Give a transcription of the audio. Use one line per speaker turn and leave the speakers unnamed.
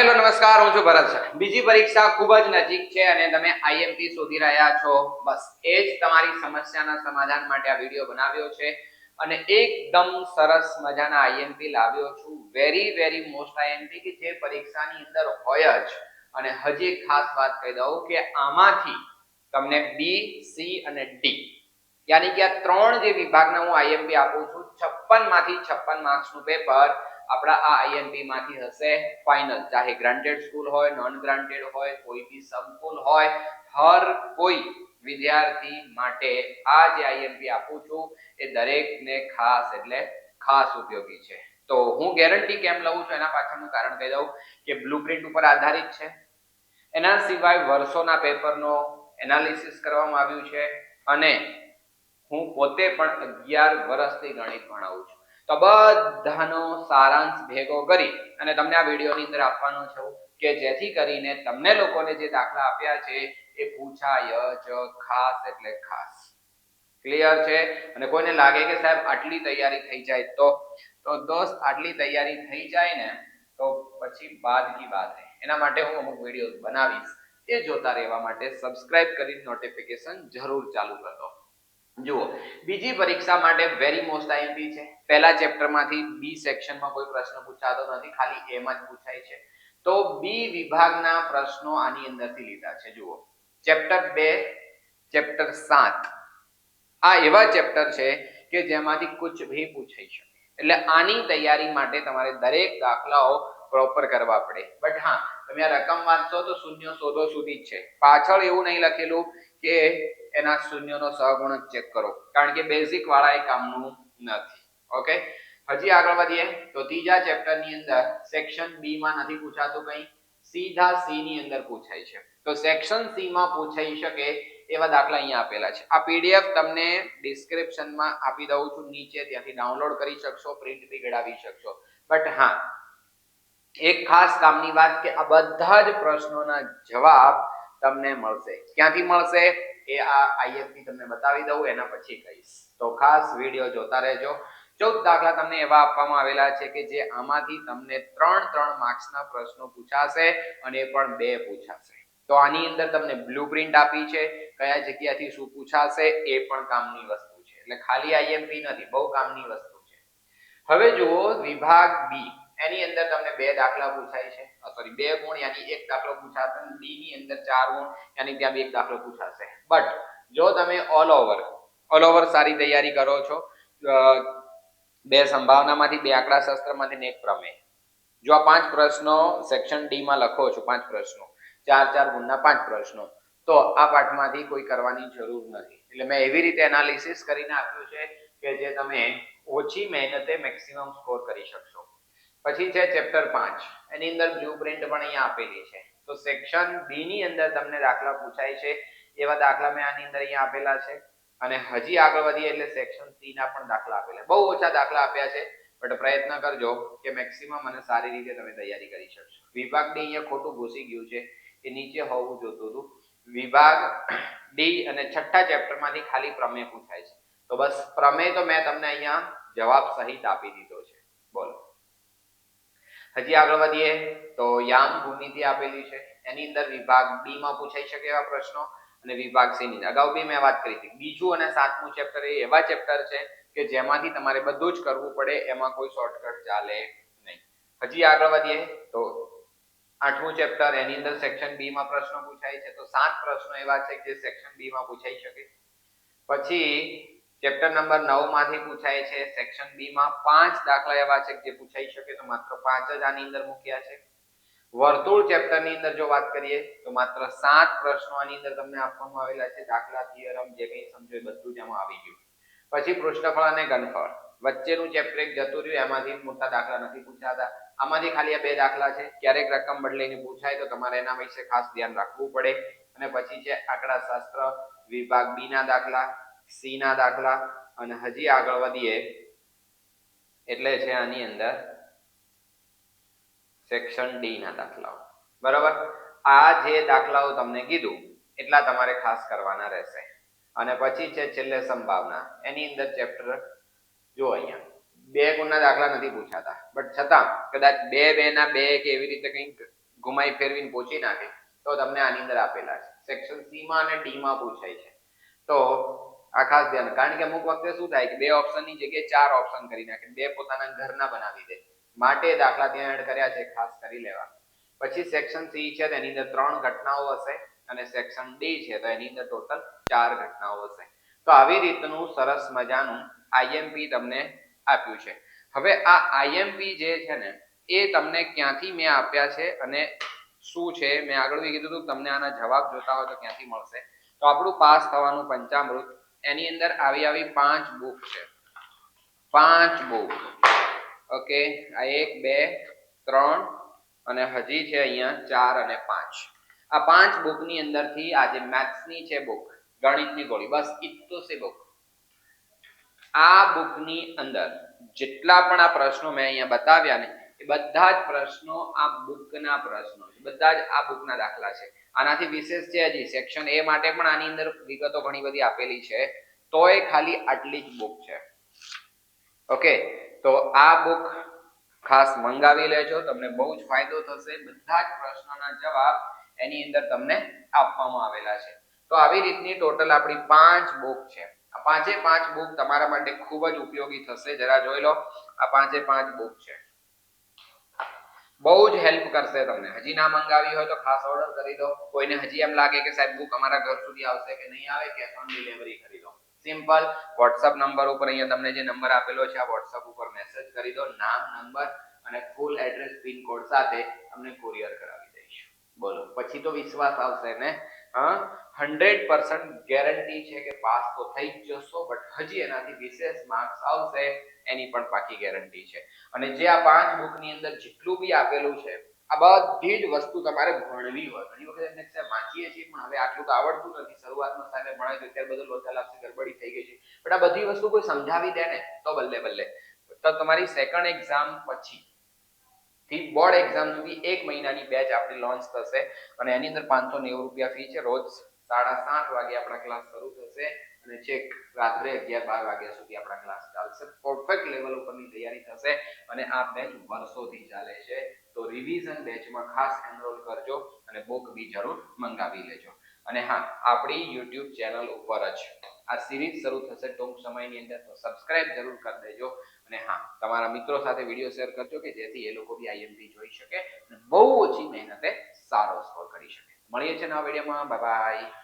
Hello, નમસ્કાર, હું છું ભરત. બીજી પરીક્ષા ખૂબ જ નજીક છે અને તમે આઈએમપી શોધી રહ્યા છો. બસ એ જ તમારી સમસ્યાના સમાધાન માટે આ વીડિયો બનાવ્યો છે અને એકદમ સરસ મજાના આઈએમપી લાવ્યો છું. વેરી વેરી મોસ્ટ આઈએમપી કે જે પરીક્ષાની અંદર હોય જ. અને હજી ખાસ વાત કહી દઉં કે આમાંથી તમને બી સી અને ડી યાની કે આ ત્રણ જે વિભાગના હું આઈએમપી આપું છું છપ્પનમાંથી છપ્પન માર્ક્સનું પેપર આપણા આ આઈએમપી માંથી હશે. ફાઇનલ ચાહે ગ્રાન્ટેડ સ્કૂલ હોય નોન ગ્રાન્ટેડ હોય, કોઈ બી સંકુલ હોય, હર કોઈ વિદ્યાર્થી માટે આ જે આઈએમપી આપું છું એ દરેકને ખાસ એટલે ખાસ ઉપયોગી છે. તો હું ગેરંટી કેમ લઉં છું એના પાછળનું કારણ કહી દઉં કે બ્લુપ્રિન્ટ ઉપર આધારિત છે. એના સિવાય વર્ષોના પેપરનો એનાલિસિસ કરવામાં આવ્યું છે અને હું પોતે પણ અગિયાર વર્ષથી ગણિત ભણાવું છું. તો બધાનો સારાંશ ભેગો કરી અને તમને આ વિડીયોની અંદર આપવાનો છું કે જેથી કરીને તમને લોકોને જે દાખલા આપ્યા છે એ પૂછાય જ ખાસ એટલે ખાસ. ક્લિયર છે? અને કોઈને લાગે કે સાહેબ આટલી તૈયારી થઈ જાય તો? તો દોસ્ત, આટલી તૈયારી થઈ જાય ને તો પછી બાદ કી વાત હે. એના માટે હું અમુક વીડિયો બનાવીશ. એ જોતા રહેવા માટે સબસ્ક્રાઇબ કરી નોટિફિકેશન જરૂર ચાલુ કરજો જુઓ, બીજી પરીક્ષા માટે વેરી મોસ્ટ આઈએમપી છે. પહેલા ચેપ્ટરમાંથી બી સેક્શનમાં કોઈ પ્રશ્ન પૂછાતો નથી, ખાલી એમ જ પૂછાય છે. તો બી વિભાગના પ્રશ્નો આની અંદરથી લીધા છે. જુઓ ચેપ્ટર બે ચેપ્ટર સાત. આ એવા ચેપ્ટર છે કે જેમાંથી કુછ ભી પૂછાઈ શકે. એટલે આની તૈયારી માટે તમારે દરેક દાખલાઓ પ્રોપર કરવા પડે. બટ હા, તમે આ રકમ વાંચશો તો શૂન્ય શોધો સુધી જ છે. પાછળ એવું નહીં લખેલું કે એના શૂન્યનો સહગુણક ચેક કરો. કારણ કે બેઝિક વાળા એ કામનું નથી. ઓકે હજી આગળ વધીએ. તો ત્રીજા ચેપ્ટરની અંદર સેક્શન બી માં નથી પૂછાતું કંઈ. સીધા સી ની અંદર પૂછાય છે. તો સેક્શન સી માં પૂછાઈ શકે એવા દાખલા અહીંયા આપેલા છે. આ પીડીએફ તમને ડિસ્ક્રિપ્શનમાં આપી દઉં છું. નીચે ત્યાંથી ડાઉનલોડ કરી શકશો પ્રિન્ટ બી કઢાવી શકશો. બટ હા, એક ખાસ કામની વાત કે આ બધા જ પ્રશ્નોના જવાબ તમને મળશે. ક્યાંથી મળશે? એ આ આઈએમપી તમને બતાવી દઉં, એના પછી કહીશ. તો ખાસ વીડિયો જોતા રહેજો. ચૌદ દાખલા તમને એવા આપવામાં આવેલા છે કે જે આમાંથી તમને ત્રણ ત્રણ માર્ક્સના પ્રશ્નો પૂછાશે અને પણ બે પૂછાશે. તો આની અંદર તમને બ્લુપ્રિન્ટ આપી છે, કયા જગ્યાથી શું પૂછાશે, એ પણ કામની વસ્તુ છે. એટલે ખાલી આઈએમપી નથી, બહુ કામની વસ્તુ છે. હવે જુઓ વિભાગ બી એની અંદર તમને બે દાખલા પૂછાય છે. સોરી બે ગુણ, યાની એક દાખલો પૂછાશે બી ની અંદર ચાર ગુણ, યાની ત્યાં બી એક દાખલો પૂછાશે. બટ જો તમે ઓલ ઓવર ઓલ ઓવર સારી તૈયારી કરો છો બે સંભાવનામાંથી, બે આંકડા શાસ્ત્રમાંથી ને પ્રમેય. જો આ પાંચ પ્રશ્નો સેક્શન ડી માં લખો છો, પાંચ પ્રશ્નો, ચાર ચાર ગુણના પાંચ પ્રશ્નો, તો આ પાઠમાંથી કોઈ કરવાની જરૂર નથી. એટલે મેં એવી રીતે એનાલિસિસ કરીને આપ્યું છે કે જે તમે ઓછી મહેનતે મેક્સિમમ સ્કોર કરી શકશો. પછી છે ચેપ્ટર પાંચ. એની અંદર બ્લુ પ્રિન્ટ પણ અહીંયા આપેલી છે. તો સેક્શન બી ની અંદર તમને દાખલા પૂછાય છે એવા દાખલા મેં આની અંદર અહીંયા આપેલા છે. અને હજી આગળ વધીએ એટલે સેક્શન સી ના પણ દાખલા આપેલા. બહુ ઓછા દાખલા આપ્યા છે બટ પ્રયત્ન કરજો કે મેક્સિમમ અને સારી રીતે તમે તૈયારી કરી શકશો. વિભાગ ડી અહીંયા ખોટું ઘૂસી ગયું છે, એ નીચે હોવું જોતું હતું. વિભાગ ડી અને છઠ્ઠા ચેપ્ટરમાંથી ખાલી પ્રમેય પૂછાય છે. તો બસ પ્રમેય તો મેં તમને અહીંયા જવાબ સહિત આપી દીધો છે. બોલો. હજી આગળ વધીએ તો યામ ભૂમિતિ આપેલી છે. એની અંદર વિભાગ ડી માં પૂછાઈ શકે એવા પ્રશ્નો. અને વિભાગ સી અગાઉ બી મેં વાત કરી હતી. બીજું અને સાતમું ચેપ્ટર એ એવા ચેપ્ટર છે કે જેમાંથી તમારે બધું જ કરવું પડે, એમાં કોઈ શોર્ટકટ ચાલે નહીં. હજી આગળ વધીએ તો આઠમું ચેપ્ટર એની અંદર સેક્શન બી માં પ્રશ્નો પૂછાય છે. તો સાત પ્રશ્નો એવા છે જે સેક્શન બી માં પૂછાઈ શકે. પછી ચેપ્ટર નંબર નવમાંથી પૂછાય છે. સેક્શન બી માં પાંચ દાખલા એવા છે જે પૂછાઈ શકે તો માત્ર પાંચ જ આની અંદર મૂક્યા છે. વર્તુળ ચેપ્ટરની અંદર જો વાત કરીએ, તો માત્ર સાત પ્રશ્નો આની અંદર તમને આપવામાં આવેલા છે. દાખલા થિયરમ જે કંઈ સમજો એ બધું જ એમાં આવી ગયું. પછી પૃષ્ઠફળ અને ઘનફળ. વચ્ચેનું ચેપ્ટર એક જતું રહ્યું, એમાંથી મોટા દાખલા નથી પૂછાતા. આમાંથી ખાલી આ બે દાખલા છે. ક્યારેક રકમ બદલીને પૂછાય તો તમારે એના વિશે ખાસ ધ્યાન રાખવું પડે. અને પછી છે આંકડા શાસ્ત્ર વિભાગ બી ના દાખલા સી ના દાખલા, અને હજી આગળ વધીએ. એટલે છે આની અંદર સેક્શન ડી ના દાખલાઓ. બરાબર? આ જે દાખલાઓ તમને કીધું, એટલા તમારે ખાસ કરવાના રહેશે. અને પછી છે છેલ્લે સંભાવના. એની અંદર ચેપ્ટર જો અહીંયા. બે ગુણના દાખલા નથી પૂછાતા. બટ છતાં, કદાચ બે બે ના બે કે એવી રીતે કંઈક ઘુમાઈ ફેરવીને પૂછી નાખે, તો તમને આની અંદર આપેલા છે. સેક્શન સી માં અને ડી માં પૂછાય છે. તો આ ખાસ ધ્યાન, કારણ કે અમુક વખતે શું થાય કે બે ઓપ્શનની જગ્યાએ ચાર ઓપ્શન કરી નાખે. બે પોતાના ઘરના બનાવી દે. માટે દાખલા ત્યાં એડ કર્યા છે, ખાસ કરી લેવા. પછી સેક્શન સી છે તેની અંદર ત્રણ ઘટનાઓ હશે અને સેક્શન ડી છે, તો એની અંદર ટોટલ ચાર ઘટનાઓ હશે. તો આવી રીતનું સરસ મજાનું આઈએમપી તમને આપ્યું છે. હવે આ આઈએમપી જે છે ને, એ તમને ક્યાંથી મેં આપ્યા છે અને શું છે? મેં આગળ કીધું હતું તમને આના જવાબ જોતા હોય તો ક્યાંથી મળશે. તો આપણું પાસ થવાનું પંચામૃત. એની અંદર આવી આવી પાંચ બુક છે. પાંચ બુક ઓકે, આ એક, બે, ત્રણ અને હજી છે અહીંયા ચાર અને પાંચ. આ પાંચ બુકની અંદરથી આ જે મેથ્સની છે બુક, ગણિતની ગોળી, બસ ઇત્તો સે બુક. આ બુકની અંદર જેટલા પણ આ પ્રશ્નો મેં અહીંયા બતાવ્યા ને, એ બધા જ પ્રશ્નો આ બુકના પ્રશ્નો બધા જ આ બુકના દાખલા છે. આનાથી વિશેષ છે હજી, સેક્શન એ માટે પણ આની અંદર વિગતો ઘણી બધી આપેલી છે, તોય ખાલી આટલી જ બુક છે. ઓકે, તો આ બુક ખાસ મંગાવી લેજો, તમને બહુ જ ફાયદો થશે. બધા જ પ્રશ્નોના જવાબ એની અંદર તમને આપવામાં આવેલા છે. તો આવી રીતની ટોટલ આપણી પાંચ બુક છે. આ પાંચે પાંચ બુક તમારા માટે ખૂબ જ ઉપયોગી થશે. જરા જોઈ લો, આ પાંચે પાંચ બુક છે. બહુ જ હેલ્પ કરશે તમને. હજી ના મંગાવી હોય તો ખાસ ઓર્ડર કરી દો. કોઈને હજી એમ લાગે કે સાહેબ બુક અમારા ઘર સુધી આવશે કે નહીં આવે, કે ઓન ડિલિવરી કરી દો. સિમ્પલ વોટ્સઅપ નંબર ઉપર અહીંયા તમને જે નંબર આપેલો છે, આ વોટ્સઅપ ઉપર મેસેજ કરી દો. નામ નંબર અને ફૂલ એડ્રેસ પિન સાથે અમને કુરિયર કરાવી દઈશું. બોલો. પછી તો વિશ્વાસ આવશે ને? હા? હંડ્રેડ પર્સન્ટ ગેરંટી છે કે પાસ તો થઈ જશો બટ હજી એનાથી વિશેષ માર્ક્સ આવશે, એની પણ પાકી ગેરંટી છે. અને જે આ પાંચ બુકની અંદર જેટલું બી આપેલું છે આ બધી જ વસ્તુ તમારે ભણવી હોય. ઘણી વખત એમને વાંચીએ છીએ, પણ હવે આટલું તો આવડતું નથી. શરૂઆતમાં સાહેબ ભણાવી દે ત્યારે બધું લોચા લાગશે ગરબડી થઈ ગઈ છે. પણ આ બધી વસ્તુ કોઈ સમજાવી દે ને, તો બલ્લે બલ્લે તો તમારી સેકન્ડ એક્ઝામ પછી થી બોર્ડ એક્ઝામ સુધી એક મહિનાની બેચ આપણી લોન્ચ થશે અને એની અંદર પાંચસો નેવું રૂપિયા ફી છે. રોજ સાડા સાત વાગે આપણા ક્લાસ શરૂ થશે અને છેક રાત્રે અગિયાર બાર વાગ્યા સુધી આપણા ક્લાસ ચાલશે. પરફેક્ટ લેવલ ઉપરની તૈયારી થશે અને આ બેચ વર્ષોથી ચાલે છે. તો રિવિઝન બેચમાં ખાસ એનરોલ કરજો અને બુક બી જરૂર મંગાવી લેજો. અને હા, આપણી યુટ્યુબ ચેનલ ઉપર જ આ સિરીઝ શરૂ થશે ટૂંક સમયની અંદર તો સબસ્ક્રાઇબ જરૂર કરી દેજો. અને હા, તમારા મિત્રો સાથે વીડિયો શેર કરજો કે જેથી એ લોકો બી આઈએમપી જોઈ શકે બહુ ઓછી મહેનતે સારો સ્કોર કરી શકે. મળીએ છીએ નવા વિડીયોમાં બાય બાય